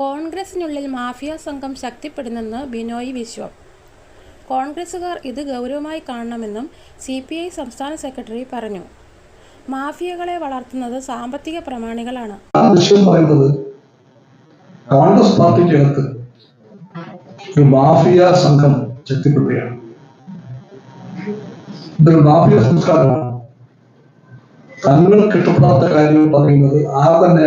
കോൺഗ്രസിനുള്ളിൽ mafia സംഘം ശക്തിപ്പെടുന്നെന്ന് ബിനോയ് വിശ്വം. കോൺഗ്രസുകാർ ഇത് ഗൗരവമായി കാണണമെന്നും സി പി ഐ സംസ്ഥാന സെക്രട്ടറി പറഞ്ഞു. മാഫിയകളെ വളർത്തുന്നത് സാമ്പത്തിക പ്രമാണികളാണ്. കോൺഗ്രസ് പാർട്ടിക്കകത്ത് ഒരു മാഫിയ സംഘം ശക്തിപ്പെടുകയാണ്. ഇതൊരു മാഫിയ സംസ്കാരമാണ്. തങ്ങൾ കിട്ടപ്പെടാത്ത കാര്യങ്ങൾ പറയുന്നത് ആർ തന്നെ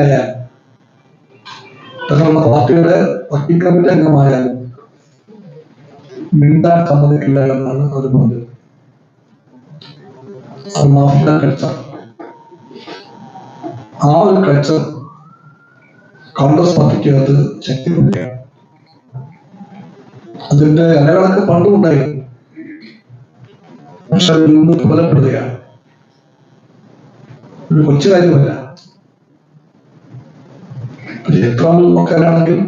തങ്ങളുടെ പാർട്ടിയുടെ വർക്കിംഗ് കമ്മിറ്റി അംഗമായാലും മിണ്ടാൻ സമ്മതിക്കില്ല എന്നാണ് അവർ പറഞ്ഞത് അത് മാഫിയ കൾച്ചർ ആ ഒരു കൾച്ചർ കോൺഗ്രസ് പാർട്ടിക്കകത്ത് ശക്തിപ്പെടുകയാണ് അതിന്റെ അലകളൊക്കെ പണ്ടുണ്ടായിരുന്നു പക്ഷെ അത് ഇന്ന് കൊലപ്പെടുകയാണ്. ഒരു കൊച്ചു കാര്യമല്ല. ചരിത്രം നോക്കാനാണെങ്കിൽ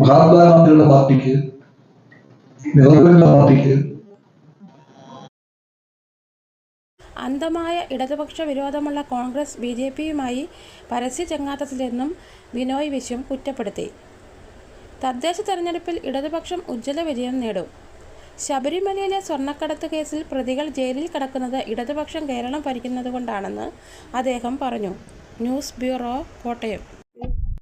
മഹാത്മാഗാന്ധിയുടെ പാർട്ടിക്ക് നെഹ്റുവിന്റെ പാർട്ടിക്ക് അന്തമായ ഇടതുപക്ഷ വിരോധമുള്ള കോൺഗ്രസ് ബി ജെ പിയുമായി പരസ്യ ചങ്ങാത്തത്തിലെന്നും ബിനോയ് വിശ്വം കുറ്റപ്പെടുത്തി. തദ്ദേശ തെരഞ്ഞെടുപ്പിൽ ഇടതുപക്ഷം ഉജ്ജ്വല വിജയം നേടും. ശബരിമലയിലെ സ്വർണക്കടത്ത് കേസിൽ പ്രതികൾ ജയിലിൽ കിടക്കുന്നത് ഇടതുപക്ഷം കേരളം ഭരിക്കുന്നതുകൊണ്ടാണെന്ന് അദ്ദേഹം പറഞ്ഞു. News bureau Kottayam.